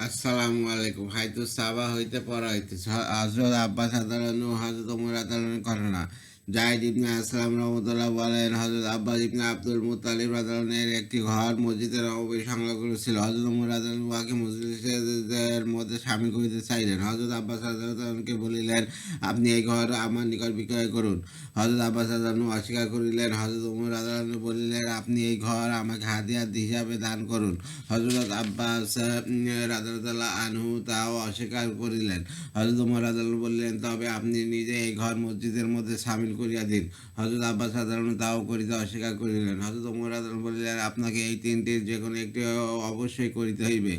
আসসালামু আলাইকুম হয়তো সাবা হইতে পড়া হইতেছে হজরত আব্বাস আদালন ও হজরত ওমর আদালনের ঘটনা জাহিদ ইবনে আসলাম রহমতুল্লাহ বলেন হজরত আব্বাস ইবনে আব্দুল মুতালিব আদালনের একটি ঘর মসজিদের অবৈ সংলগ্ন ছিল। হজরত আদালন উহাকে মসজিদের মধ্যে সামিল করিতে চাইলেন। হজরত আব্বাস আদালনকে বলিলেন, আপনি এই ঘর আমার নিকট বিক্রয় করুন। হজরত আব্বাস আদালন অস্বীকার করিলেন। হজরত ওমর আদালন বলিলেন, আপনি এই ঘর আমাকে হাতিয়ার হিসাবে দান করুন। হজরত আব্বাস রাজাল্লাহ আনহু তাও অস্বীকার করিলেন। হজরত উমর আদালত বললেন, তবে আপনি নিজে এই ঘর মসজিদের মধ্যে সামিল করিয়া দিন। হজরত আব্বাস সাধারণ তাও করিতে অস্বীকার করিলেন। হজরত উমর আদালত বলিলেন, আপনাকে এই তিনটির যে কোনো একটি অবশ্যই করিতে হইবে।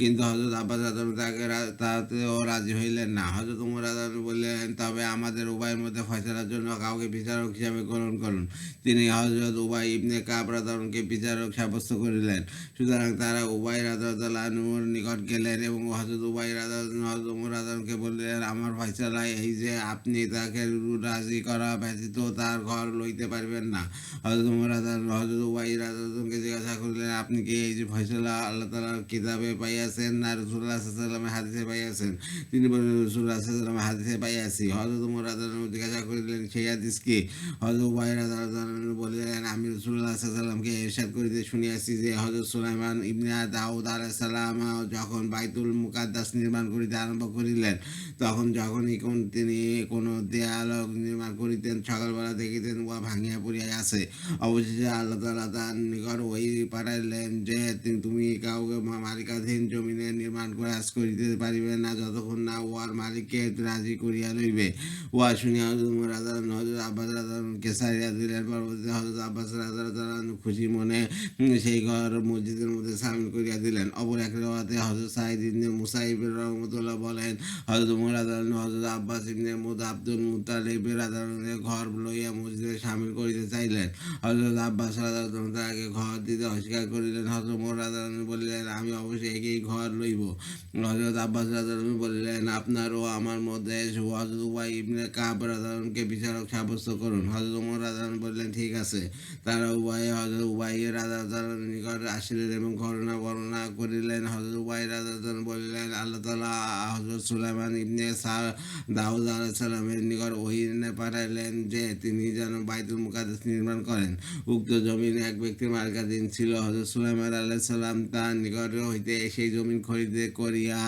কিন্তু হজরত আব্বাস সাধারণ তাকে তাতেও রাজি হইলেন না। হজরত উমর আদালত বললেন, তবে আমাদের উভয়ের মধ্যে ফয়সলার জন্য কাউকে বিচারক হিসাবে গ্রহণ করুন। তিনি হজরত উবাই ইবনে কাব রাদারণকে বিচারক সাব্যস্ত করিলেন। সুতরাং তারা উবাই রাজানুর নিকট গেলেন এবং হজরত উবাই রাজা হজরত উমর রাজানকে বললেন, আমার ফয়সালা এই যে আপনি তাকে রাজি করা ব্যতীত তার ঘর লইতে পারবেন না। হজরত উমর রাজা হজরত উবাই রাজাকে জিজ্ঞাসা করলেন, আপনি কি এই যে ফয়সালা আল্লাহ তালার কিতাবে পাইয়াছেন না রসুল্লাহ সাল্লামের হাদিসে পাইয়াছেন? তিনি বললেন রসুল্লাহ সাল্লামের হাদিসে পাইয়াছি। হজরত উমর রাজা জিজ্ঞাসা করিলেন, সেই হাদিস কি? হজরত উবাই রাজা বললেন, আমি রসুল্লাহ সাল্লামকে এরশাদ করিতে শুনিয়াছি যে হজরত সুলাইমান ইবনে দাউদ আলাইসাল্লাম যখন বাইতুল মুকাদ্দাস নির্মাণ করিতে আরম্ভ করিলেন, তখন যখনই কোন তিনি কোনো দেয়াল নির্মাণ করিতেন সকালবেলা দেখিতেন, উহা ভাঙিয়া পড়িয়া আছে অবশেষে আল্লাহ তালা তার নিকট ওই পাঠাইলেন যে তুমি কাউকে মালিকাধীন জমিনে নির্মাণ কাজ করিতে পারিবে না, যতক্ষণ না উহার মালিককে রাজি করিয়া লইবে। উহা শুনিয়া রাজা হজরত আব্বাস রাজাকে সারিয়া দিলেন। পরবর্তীতে হজরত আব্বাস রাজা খুশি মনে সেই ঘর মসজিদের মধ্যে সামিল করিয়া দিলেন। অপর এক রেওয়াতে হজরত সাইদ ইবনে মুসাইব রহমতুল্লাহ বলেন হজরত রাজান হজরত আব্বাস ইবনে মুদ আব্দুল মুতালিব রাজানের ঘর লইয়া মসজিদে সামিল করিতে চাইলেন। হজরত আব্বাস তাকে ঘর দিতে অস্বীকার করিলেন। হজরত রাজান বলিলেন, আমি অবশ্যই এই ঘর লইব। হজরত আব্বাস রাজান বলিলেন, আপনার ও আমার মধ্যে হজরত উবাই ইবনে কাব রাজানকে বিচারক সাব্যস্ত করুন। হজরত উমর রাজান বললেন, ঠিক আছে। তারা উভয়ে হজরত উবাইয়ের রাজা নিকট আসিলেন এবং ঘটনা বর্ণনা করিলেন। হজরত উবাই রাজা বলিলেন, আল্লাহ তালা হজরত সুলাইমান ইবনে সা দাউদ আলাইসাল্লামের নিকট ওহিনে পাঠাইলেন। যে তিনি যেন বাইতুল মুকাদ্দাস নির্মাণ করেন। উক্ত জমিন এক ব্যক্তির মালিকাধীন ছিল। হজরত সুলাইমান আলাইসাল্লাম তার নিকট হইতে সেই জমিন খরিদে করিয়া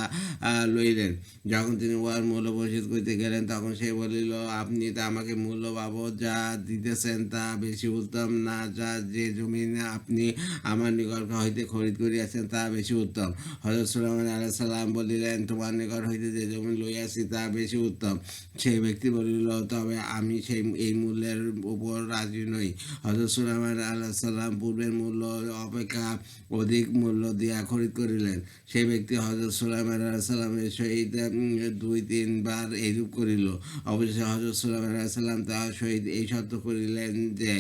লইলেন। যখন তিনি উহার মূল্য পরিশোধ করিতে গেলেন, তখন সে বলিল, আপনি তা আমাকে মূল্য বাবদ যা দিতেছেন তা বেশি উত্তম না, যা যে জমিন আপনি আমার নিকট হইতে খরিদ করিয়াছেন তা বেশি উত্তম। হজরত সুলাইমান আলাইসাল্লাম বলিলেন, তোমার নিকট হইতে যে জমি লইয়াছি তা বেশি উত্তম। সেই ব্যক্তি বলিল, তবে আমি সেই এই মূল্যের উপর রাজি নই। হজরত সুলাইমান আলাইসাল্লাম পূর্বের মূল্য অপেক্ষা অধিক মূল্য দিয়া খরিদ করিলেন। সেই ব্যক্তি হজরত সুলাইমান আলাইসাল্লামের সহিত উম, দুই তিনবার এইরূপ করিল। অবশেষে হজরত সুলাইমান আলাইসাল্লাম তাহার সহিত এই সত্য করিলেন যে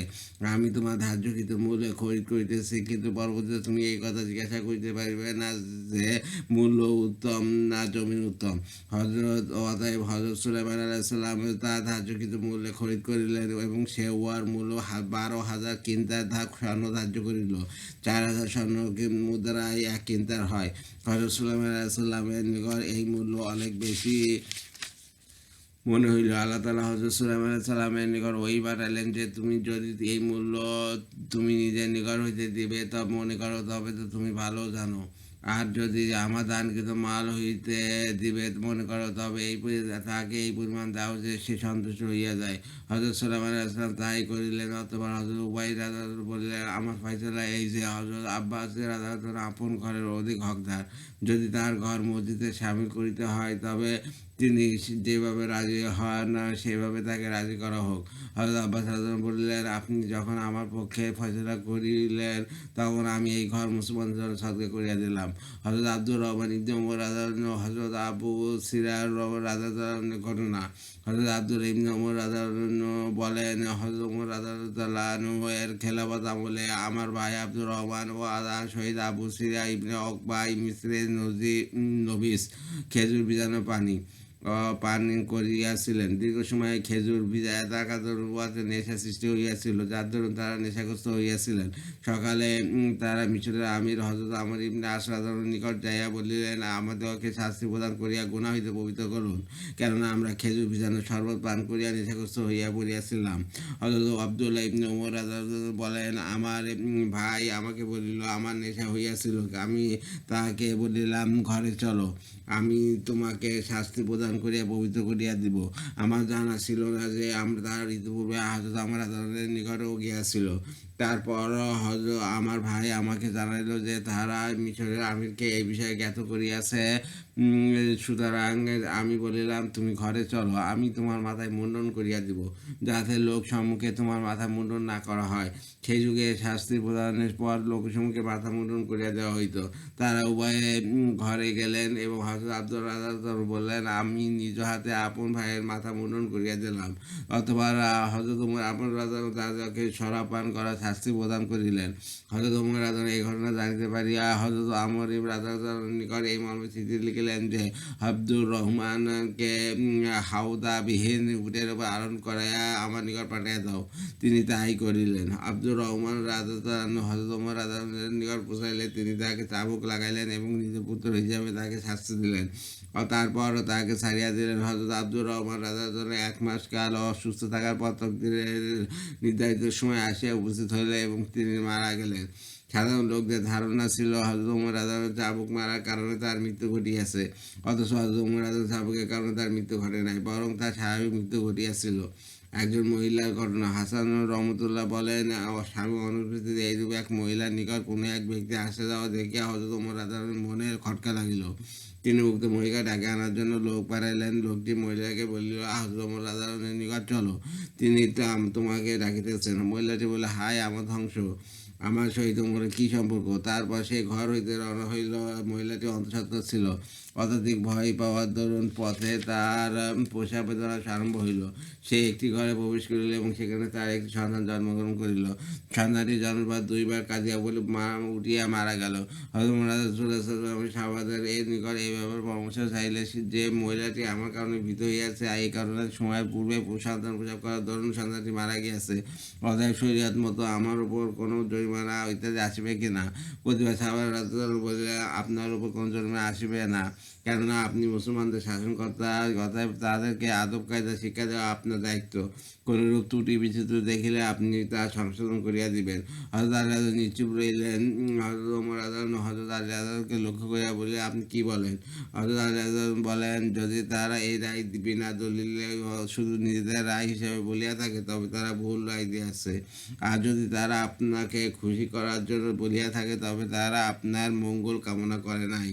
আমি তোমার ধার্যকৃত মূল্যে খরিদ করিতেছি কিন্তু পরবর্তীতে তুমি এই কথা জিজ্ঞাসা করিতে পারিবে না যে মূল্য উত্তম না জমিন উত্তম। হজরত অতএব হজরত সুলাইমান আলাইসাল্লাম তার ধার্যকৃত মূল্যে খরিদ করিলেন এবং সে উহার মূল্য বারো হাজার কিন্তার ধার স্বর্ণ ধার্য করিল। চার হাজার স্বর্ণ মুদ্রায় এক কিন্তার হয়। হজরত আলাইসাল্লামের নিকট এই মূল্য অনেক বেশি মনে হইল। আল্লাহ তালা হজরত সুলাইমান সালামের নিকট ওই পাঠালেন যে, তুমি যদি এই মূল্য তুমি নিজের নিকট হইতে দিবে তবে মনে করো, তবে তো তুমি ভালো জানো। আর যদি আমার দানকৃত মাল হইতে দিবে মনে করো, তবে এই তাহাকে এই পরিমাণ দাও যে সে সন্তুষ্ট হইয়া যায়। হজরত সুলাইমান আসলাম তাই করিলেন, অথবা হজরত উবাই রাজা বললেন, আমার ফয়সলা এই যে হজরত আব্বাসের রাজা আপন ঘরের অধিক হকদার। যদি তার ঘর মসজিদে সামিল করিতে হয়, তবে তিনি যেভাবে রাজি হন না, সেভাবে তাকে রাজি করা হোক। হজরত আব্বাস হাজার বললেন, আপনি যখন আমার পক্ষে ফয়সলা করিলেন, তখন আমি এই ঘর মুসলমানদের জন্য সদকা করিয়া দিলাম। হজরত আব্দুর রহমান ইবনে ওমর রাজা হজরত আবু সিরার রাজা ঘটনা। হজরত আব্দুর ইবনে ওমর রাজা বলেন, হজরত এর খেলা খেলাফত আমলে আমার ভাই আব্দুর রহমান ও আদা শহীদ আবু সিরা ইবনে অকবা মিশ্রে নজি নবিস খেজুর বিজানো পানি। পান করিয়াছিলেন। দীর্ঘ সময় খেজুর থাকা দরুন উহাতে নেশা সৃষ্টি হইয়াছিল, যার দরুন তারা নেশাগ্রস্ত হইয়াছিলেন। সকালে তারা মিশরের আমির হজরত আমর ইবনে আশরাদর নিকট যাইয়া বলিলেন, আমাদেরকে শাস্তি প্রদান করিয়া গুণা হইতে পবিত্র করুন, কেননা আমরা খেজুর ভিজানো শরবত পান করিয়া নেশাগ্রস্ত হইয়া পড়িয়াছিলাম। হজরত আবদুল্লাহ ইবনে ওমর বলেন, আমার ভাই আমাকে বলিল, আমার নেশা হইয়াছিল, আমি তাহাকে বলিলাম, ঘরে চলো, আমি তোমাকে শাস্তি প্রদান করিয়া, পবিত্র করিয়া দিব। আমার জানা ছিল না যে আমরা তার ইতিপূর্বে হজরত আমার আদালতের নিকটেও গিয়াছিল। তারপর হজরত আমার ভাই আমাকে জানাইল যে তাহারা মিশরের আমিরকে এই বিষয়ে জ্ঞাত করিয়াছে। সুতরাং আমি বলিলাম, তুমি ঘরে চলো, আমি তোমার মাথায় মুন্ডন করিয়া দিব, যাতে লোক সম্মুখে তোমার মাথা মুন্ডন না করা হয়। সেই যুগে শাস্তি প্রদানের পর লোক সম্মুখে মাথা মুন্ডন করিয়া দেওয়া হইতো। তারা উভয়ে ঘরে গেলেন এবং হজরত আব্দুল রাজার বললেন, আমি নিজ হাতে আপন ভাইয়ের মাথা মুন্ডন করিয়া দিলাম। অথবা হজরত উমর আপন রাজা রাজাকে সরা পান করা শাস্তি প্রদান করিলেন। হজরত উমর রাজা এই ঘটনা জানিতে পারিয়া হজরত আমর রাজার নিকট এই মর্মে চিঠি লিখিলেন। যে আব্দুর রহমানকে হাউদা বিহীন উটের উপর আরোহণ করাইয়া আমার নিকট পাঠাইয়া দাও। তিনি তাহাই করিলেন। আব্দুর রহমান রাজা হজরত উমর রাজার নিকট পৌঁছাইলে তিনি তাকে চাবুক লাগাইলেন এবং নিজের পুত্র হিসাবে তাকে শাস্তি দিলেন। ও তারপর তাকে ছাড়িয়া দিলেন। হজরত আব্দুর রহমান রাজার এক মাস কাল অসুস্থ থাকার পর তকদিরের নির্ধারিত সময় আসিয়া উপস্থিত হইলেন এবং তিনি মারা গেলেন। সাধারণ লোকদের ধারণা ছিল হজরত উমর রাজার চাবুক মারার কারণে তার মৃত্যু ঘটিয়াছে। অথচ হজরত উমর রাজার চাবুকের কারণে তার মৃত্যু ঘটে নাই, বরং তার স্বাভাবিক মৃত্যু ঘটিয়াছিল। একজন মহিলার ঘটনা, হাসান রহমতুল্লাহ বলেন স্বামী অনুপস্থিতিতে এইরূপে এক মহিলার নিকট কোনো এক ব্যক্তি আসে যাওয়া দেখিয়া হজরত উমর রাজার মনে খটকা লাগিল। তিনি উক্ত মহিলা ডাকে আনার জন্য লোক পাঠাইলেন। লোকটি মহিলাকে বলিল হজরত উমর রাজার নিকট চলো। তিনি তো তোমাকে ডাকিতেছেন। মহিলাটি বলে হায়, আমার ধ্বংস। আমার সহিত মনে কি সম্পর্ক? তারপর সে ঘর হইতে রওনা হইল মহিলাটি অন্তঃসত্ত্বা ছিল। অত্যাধিক ভয় পাওয়ার দরুন পথে তার পোষা বেদনা আরম্ভ হইল। সে একটি ঘরে প্রবেশ করিল এবং সেখানে তার একটি সন্তান জন্মগ্রহণ করিল। সন্তানটি জন্মবার দুইবার কাঁদিয়া বলে মা উঠিয়া মারা গেল। শাহবাদের এই নিকট এই ব্যাপারে পরামর্শ চাইলে যে মহিলাটি আমার কারণে ভীত হইয়াছে, এই কারণে সময়ের পূর্বে সন্তান প্রসব করার দরুন সন্তানটি মারা গিয়াছে। অতএব শরীয়ত মতো আমার উপর কোনো জরিমানা ইত্যাদি আসিবে কিনা? প্রতিবার সাহাবার বলে আপনার উপর কোনো জরিমানা আসিবে না। কেননা আপনি মুসলমানদের শাসনকর্তা, অতএব তাদেরকে আদব কায়দা শিক্ষা দেওয়া আপনার দায়িত্ব। কোনরূপ ত্রুটি বিচিত্র দেখিলে আপনি তা সংশোধন করিয়া দিবেন। হজরত আলী আদম নিশ্চুপ রইলেন। হজরত ওমর আদম হজরত আলী আদমকে লক্ষ্য করিয়া বলে আপনি কি বলেন? হজরত আলী আদম বলেন, যদি তারা এই রায় বিনা দলিলে শুধু নিজেদের রায় হিসেবে বলিয়া থাকে, তবে তারা ভুল রায় দিয়াছে আর যদি তারা আপনাকে খুশি করার জন্য বলিয়া থাকে, তবে তারা আপনার মঙ্গল কামনা করে নাই।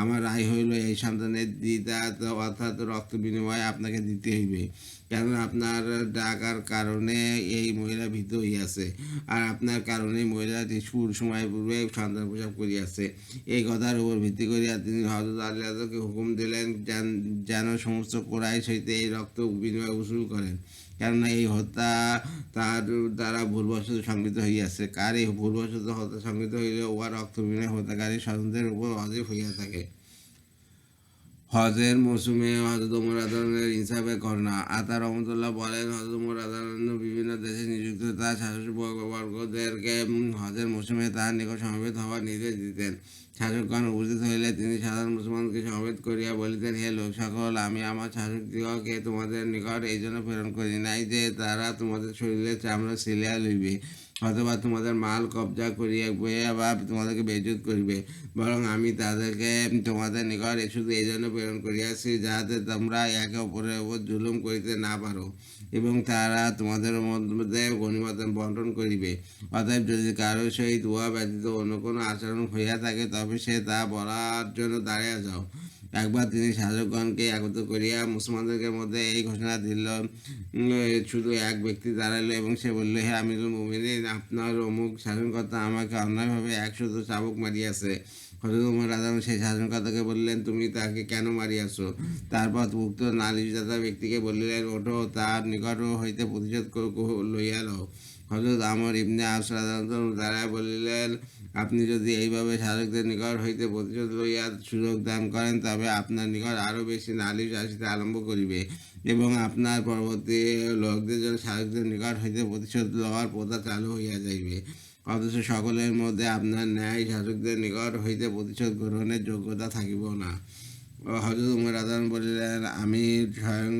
আমার রায় হইল এই সন্তানের দিদা অর্থাৎ রক্ত বিনিময়ে আপনাকে দিতে হইবে। কেন আপনার ডাকার কারণে এই মহিলা ভীত হইয়াছে আর আপনার কারণে মহিলাটি সুর সময় পূর্বে সন্তান প্রসাব করিয়াছে। এই কথার উপর ভিত্তি করিয়া তিনি হজরত আলী আদমকে হুকুম দিলেন যেন- সমস্ত কোরআই সহিত এই রক্ত বিনিময় উসুল করেন। কেননা এই হত্যা তার দ্বারা ভুলবশত সংগৃহীত হইয়াছে। কার এই ভুলবশত হত্যা সংগৃহীত হইলে উহা রক্ত বিনিময় হত্যাকারী স্বতন্ত্রের উপর অজীব হইয়া থাকে। হজের মৌসুমে হজরত উমর আদালনের ইনসাফের ঘটনা আতা রহমতুল্লাহ বলেন হজরত উমর বিভিন্ন দেশে নিযুক্ত তার শাসকবর্গদেরকে হজের মৌসুমে তার নিকট সমবেত হওয়ার নির্দেশ দিতেন। শাসকগণ উপস্থিত হইলে তিনি সাধারণ মুসলমানকে সমবেত করিয়া বলিতেন, হে লোক সকল, আমি আমার শাসকদিগকে তোমাদের নিকট এই জন্য প্রেরণ করি নাই যে তারা তোমাদের শরীরে চামড়া সিলিয়া লইবে। অথবা তোমাদের মাল কবজা করিয়া বইয়া বা তোমাদেরকে বেজুত করিবে। বরং আমি তাদেরকে তোমাদের নিকট শুধু এই জন্য প্রেরণ করিয়াছি যাতে তোমরা একে অপরের উপর জুলুম করিতে না পারো এবং তারা তোমাদের মধ্যে গণিমত বন্টন করিবে। অতএব যদি কারোর সহিত উহা ব্যতীত অন্য কোনো আচরণ হইয়া থাকে, তবে সে তা বলার জন্য দাঁড়িয়ে যাও। একবার তিনি শাসকগণকে একত্র করিয়া মুসলমানদের মধ্যে এই ঘোষণা দিল শুধু এক ব্যক্তি দাঁড়াল এবং সে বলল, হে আমিরুল মুমিনিন, আপনার অমুক শাসনকর্তা আমাকে অন্যায়ভাবে একশত চাবুক মারিয়াছে। হজরত উমর আজম সেই শাসনকর্তাকে বললেন, তুমি তাকে কেন মারিয়াছো? তারপর উক্ত নালিশদাতা ব্যক্তিকে বললেন, ওঠো, তার নিকট হইতে প্রতিশোধ লইয়া লও হজরত আমর ইবনে আসরাদ দ্বারা বলিলেন আপনি যদি এইভাবে শাসকদের নিকট হইতে প্রতিশোধ লইয়া সুযোগ দান করেন, তবে আপনার নিকট আরও বেশি নালিশ আসিতে আরম্ভ করিবে এবং আপনার পরবর্তী লোকদের জন্য শাসকদের নিকট হইতে প্রতিশোধ লওয়ার প্রথা চালু হইয়া যাইবে। অথচ সকলের মধ্যে আপনার ন্যায় শাসকদের নিকট হইতে প্রতিশোধ গ্রহণের যোগ্যতা থাকিব না। হজরত উমর আদান বলিলেন, আমি স্বয়ং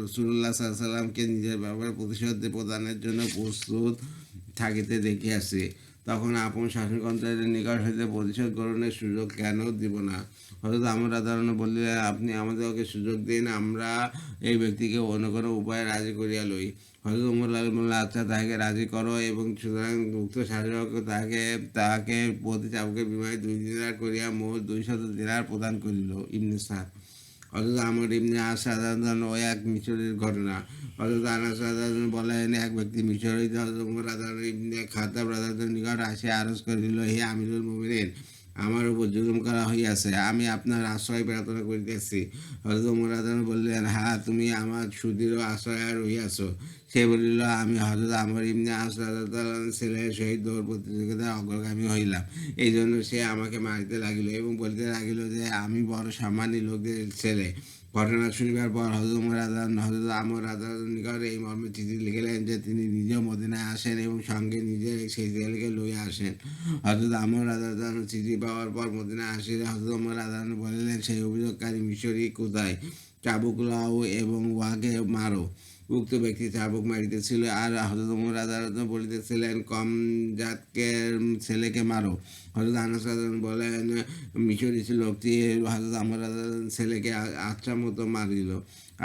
রসুল্লাহ সাল্লামকে নিজের ব্যাপারে প্রতিশোধ প্রদানের জন্য প্রস্তুত থাকিতে দেখিয়াছি। তখন আপন শাসনকর্তাদের নিকট হইতে প্রতিশোধ গ্রহণের সুযোগ কেন দিব না? হয়তো আমরা আদালন বললেন, আপনি আমাদেরকে সুযোগ দিন, আমরা এই ব্যক্তিকে অন্য কোনো উপায়ে রাজি করিয়া লই। হয়তো উমর বললেন আচ্ছা তাহাকে রাজি করো এবং সুতরাং উক্ত শাসক তাহাকে তাহাকে প্রতি চাপকে বিমায় দুই দিনার করিয়া মোট দুই দুইশত দিনার প্রদান করিল। ইবনে সাদ। অথচ আমার ইবনে আসাদান ও এক মিশরের ঘটনা। অথচ আনাস রাজাদান বলেন, এক ব্যক্তি মিশর হইতে হজরত খাতা খাতাব রাজাদের নিকট আসে, আরজ করিল, হে আমিরুল মোমিনের আমার উপর জুলুম করা হইয়াছে, আমি আপনার আশ্রয় প্রার্থনা করিতেছি। হজরত উমর রাজান বললেন হ্যাঁ তুমি আমার সুদৃঢ় আশ্রয় রহিয়াছ। সে বলিল, আমি হজরত আমার আসাদান ছেলের সহিত দৌড় প্রতিযোগিতায় অগ্রগামী হইলাম। এই জন্য সে আমাকে মারিতে লাগিল এবং বলতে লাগিল যে, আমি বড় সামান্য লোকদের ছেলে। ঘটনা শুনিবার পর হজরত আদান হজরত আমর আদান নিকট এই মর্মে চিঠি লিখিলেন যে, তিনি নিজেও মদিনায় আসেন এবং সঙ্গে নিজের সেই ছেলেকে লইয়া আসেন। হজরত আমর আদান চিঠি পাওয়ার পর মদিনায় আসিলে হজরত উমর আদান বলিলেন, সেই অভিযোগকারী মিশরি কোথায়? চাবুক লাও এবং ওয়াকে মারো। উক্ত ব্যক্তি চাবুক মারিতেছিল আর হজরত উমর আদালত বলিতেছিলেন, কম জাতকে ছেলেকে মারো। হজরত আনাস আদান বলেন, মিশরি লোকটি হজরত আমর আদালত ছেলেকে আচ্ছা মতো মারিল।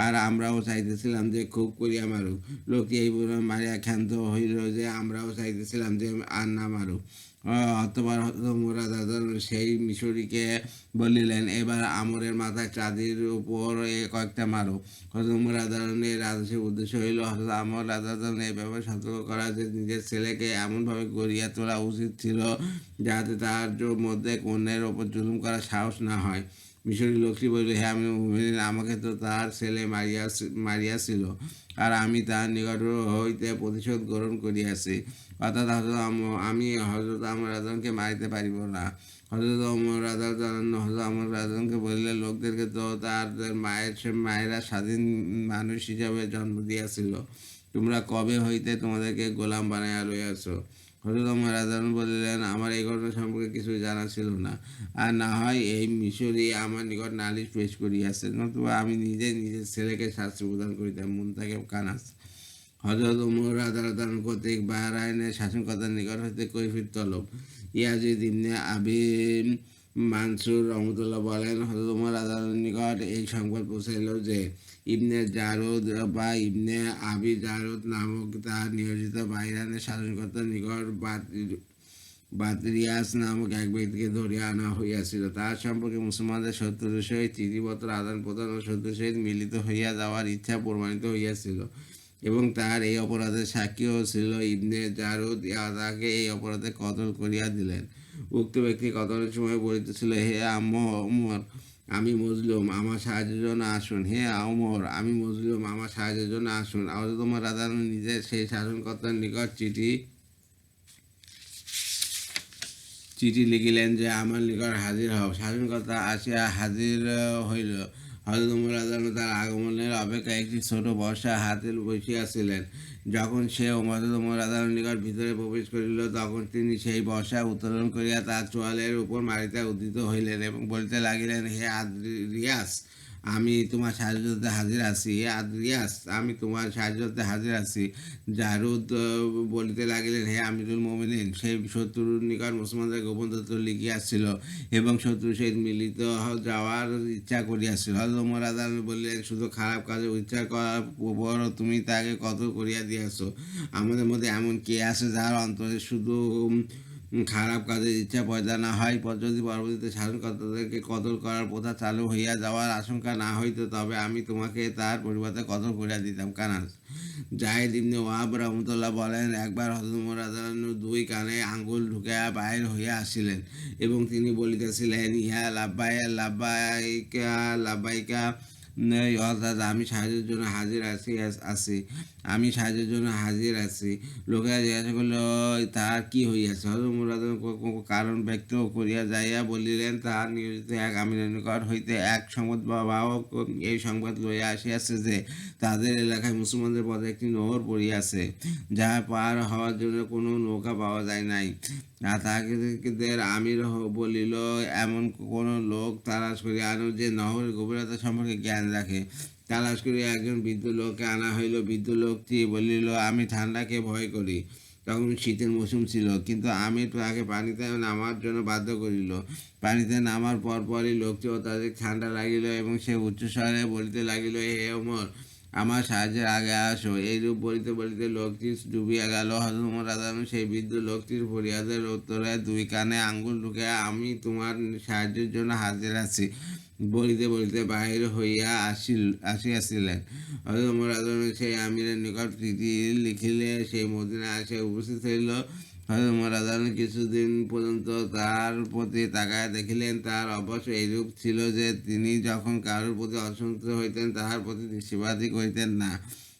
আর আমরাও চাইতেছিলাম যে খুব করিয়া মারুক। লোকটি এই মারিয়া ক্ষান্ত হইল যে আমরাও চাইতেছিলাম যে আর না মারুক। অতবার সেই মিশরিকে বলিলেন, এবার আমরের মাথায় চাঁদির উপর কয়েকটা মারো। হজরত মুরাদানের আদেশের উদ্দেশ্য হইল, আমর রাজাদান এই ব্যাপারে সতর্ক করা যে নিজের ছেলেকে এমনভাবে গড়িয়া তোলা উচিত ছিল যাতে তার মধ্যে কন্যার ওপর জুলুম করার সাহস না হয়। মিশরি লোকটি বলিল হ্যাঁ আমি আমাকে তো তার ছেলে মারিয়া, মারিয়াছিল। আর আমি তাহার নিকট হইতে প্রতিশোধ গ্রহণ করিয়াছি। অর্থাৎ হজরত আমি হজরত আমার রাজনকে মারিতে পারিব না। হজরত অমর রাজা জানান হজরত অমর রাজনকে বলিলে, লোকদেরকে তো তাদের মায়ের সে- মায়েরা স্বাধীন মানুষ হিসাবে জন্ম দিয়াছিল। তোমরা কবে হইতে তোমাদেরকে গোলাম বানাইয়া লইয়াছো? হজরত রাজন বলিলেন, আমার এই ঘটনা সম্পর্কে কিছু জানা ছিল না। আর না হয় এই মিশরি আমার নিকট নালিশ পেশ করিয়াছে, নতুবা আমি নিজে নিজের ছেলেকে শাস্তি প্রদান করিতাম। মন তাকে কানাস হজরত উমর আদালতান কর্তৃক বাহরাইনের শাসনকর্তার নিকট হইতে কৈফির তলব। ইয়াজিদ ইবনে আবি মানসুর রহমতুল্লাহ বলেন হজরত উমর নিকট এই সংবাদ পৌঁছাইল যে ইবনে জারুদ বা ইবনে আবি জারুদ নামক তার নিয়োজিত বাইরানের শাসনকর্তার নিকট বাতরিয়াস নামক এক ব্যক্তিকে ধরিয়া আনা হইয়াছিল। তার সম্পর্কে মুসলমানদের শত্রুর সহিত চিঠিপত্র আদান প্রদান ও শত্রুর সহিত মিলিত হইয়া যাওয়ার ইচ্ছা প্রমাণিত হইয়াছিল এবং তার এই অপরাধের সাক্ষীও ছিল ইবনে জারুদ। তাকে এই অপরাধে কতল করিয়া দিলেন? উক্ত ব্যক্তি কতলের সময় বলিতেছিল হে আমর আমি মজলুম, আমার সাহায্যের জন্য আসুন। হে আমর আমি মজলুম, আমার সাহায্যের জন্য আসুন। আবার তোমার রাজা নিজের সেই শাসনকর্তার নিকট চিঠি চিঠি লিখিলেন যে, আমার নিকট হাজির হও। শাসনকর্তা আসিয়া হাজির হইল। হজরত উমর আজম তার আগমনের অপেক্ষা একটি ছোট বর্ষা হাতে বসিয়াছিলেন। যখন সে উমর আজমের নিকট ভিতরে প্রবেশ করিল, তখন তিনি সেই বর্ষা উত্তোলন করিয়া তার চোয়ালের উপর মারিতে উদ্দিত হইলেন এবং বলিতে লাগিলেন, হে আদ্রিয়াস আমি তোমার সাহায্যতে হাজির আছি। আদ্রিয়াস আমি তোমার সাহায্যতে হাজির আছি। জারুদ বলিতে লাগিলেন, হে আমিরুল মোমিনিন, সেই শত্রুর নিকট মুসলমানদের গোপন তত্ত্ব লিখিয়াছিল এবং শত্রুর সহিত মিলিত যাওয়ার ইচ্ছা করিয়াছিল। হজরত ওমর আদান বললেন, শুধু খারাপ কাজে ইচ্ছা করার পর তুমি তাকে কত করিয়া দিয়াছ? আমাদের মধ্যে এমন কে আছে যার অন্তরে শুধু খারাপ কাজের ইচ্ছা পয়দা না হয় যদি পরবর্তীতে শাসনকর্তাদেরকে কতল করার প্রথা চালু হইয়া যাওয়ার আশঙ্কা না হইতো, তবে আমি তোমাকে তার পরিবর্তে কতল করিয়া দিতাম। কানাস জাহিদ ইবনে ওয়াহাব রহমতুল্লাহ বলেন, একবার হজরত মোরাদানু দুই কানে আঙ্গুল ঢুকাইয়া বাইর হইয়া আসিলেন এবং তিনি বলিতেছিলেন ইহা লাব্বাই লাব্বাইকা লাব্বাইকা এই অর্থাৎ আমি সাহায্যের জন্য হাজির আছি আছি আমি সাহায্যের জন্য হাজির আছি। লোকেরা জিজ্ঞাসা করল তাহার কি হইয়াছে? হজরত মুরাদ কারণ ব্যক্ত করিয়া যাইয়া বলিলেন, তাহার নিয়োজিত এক আমিরের নিকট হইতে এক সংবাদ বাহক এই সংবাদ লইয়া আসিয়াছে যে, তাদের এলাকায় মুসলমানদের পথে একটি নহর পড়িয়াছে যাহা পার হওয়ার জন্য কোনো নৌকা পাওয়া যায় নাই। আর তাহাদের আমির বলিল, এমন কোনো লোক তারা করিয়া আনো যে, নহরের গভীরতা সম্পর্কে জ্ঞান রাখে। তালাশ করিয়া একজন বৃদ্ধ লোককে আনা হইল। বৃদ্ধ লোকটি বলিল, আমি ঠান্ডাকে ভয় করি। তখন শীতের মৌসুম ছিল, কিন্তু আমি তাকে পানিতে নামার জন্য বাধ্য করিল। পানিতে নামার পর পরই লোকটি অত্যাধিক ঠান্ডা লাগিল এবং সে উচ্চস্বরে বলিতে লাগিল, হে ওমর আমার সাহায্যের আগে আসো। এইরূপ বলিতে বলিতে লোকটি ডুবিয়া গেল। হজরত রাজানু সেই বৃদ্ধ লোকটির ফরিয়াদের উত্তরে দুই কানে আঙ্গুল ঢুকে আমি তোমার সাহায্যের জন্য হাজির আছি বলিতে বলিতে বাহির হইয়া আসিল, আসিয়াছিলেন। হজরত রাজানু সেই আমিরের নিকট চিঠি লিখিলে সেই মদিনা আসে উপস্থিত হইল। হজরত রাজানু কিছুদিন পর্যন্ত তার প্রতি তাকায় দেখিলেন, তার অবশ্য এইরূপ ছিল যে তিনি যখন কারোর প্রতি অসন্তুষ্ট হইতেন, তাহার প্রতি দৃষ্টিপাতই করিতেন না।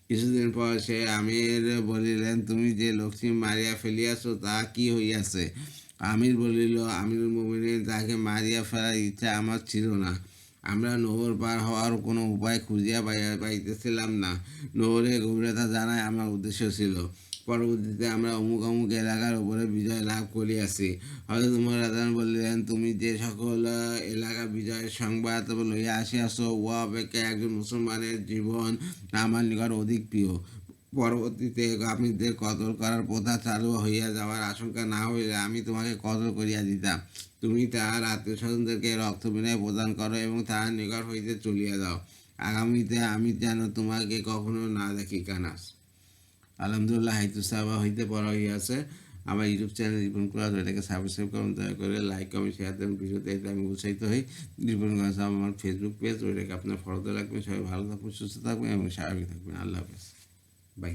কিছুদিন পর সে আমির বলিলেন, তুমি যে লক্ষ্মী মারিয়া ফেলিয়াছ, তা কি হইয়াছে? আমির বলিল, আমির মোমিনিন তাকে মারিয়া ফেলার ইচ্ছা আমার ছিল না। আমরা নহর পার হওয়ার কোনো উপায় খুঁজিয়া পাইতেছিলাম না। নহরের গভীরতা জানাই আমার উদ্দেশ্য ছিল। পরবর্তীতে আমরা অমুক অমুক এলাকার উপরে বিজয় লাভ করিয়াছি হয়তো তোমার রাজান বললেন, তুমি যে সকল এলাকা বিজয়ের সংবাদ লইয়া আসিয়াছ, উহা অপেক্ষা একজন মুসলমানের জীবন আমার নিকট অধিক প্রিয়। পরবর্তীতে আমিদের কদর করার প্রথা চালু হইয়া যাওয়ার আশঙ্কা না হইলে আমি তোমাকে কদর করিয়া দিতাম। তুমি তাহার আত্মীয় স্বজনদেরকে রক্ত বিনয় প্রদান করো এবং তাহার নিকট হইতে চলিয়া যাও। আগামীতে আমি যেন তোমাকে কখনো না দেখি, কানাস। আলহামদুলিল্লাহ হাইতু সাহাবা হইতে পড়া হইয়াছে আমার ইউটিউব চ্যানেল রিপন করা এটাকে সাবস্ক্রাইব করুন, দয়া করে লাইক কমেন্ট শেয়ার দেবেন ভিডিওতে এতে আমি উৎসাহিত হই। রিপন সাহেব আমার ফেসবুক পেজ ওইটাকে আপনার ফলোতে রাখবেন। সবাই ভালো থাকবেন, সুস্থ থাকবেন এবং স্বাভাবিক থাকবেন। আল্লাহ হাফেজ। বাই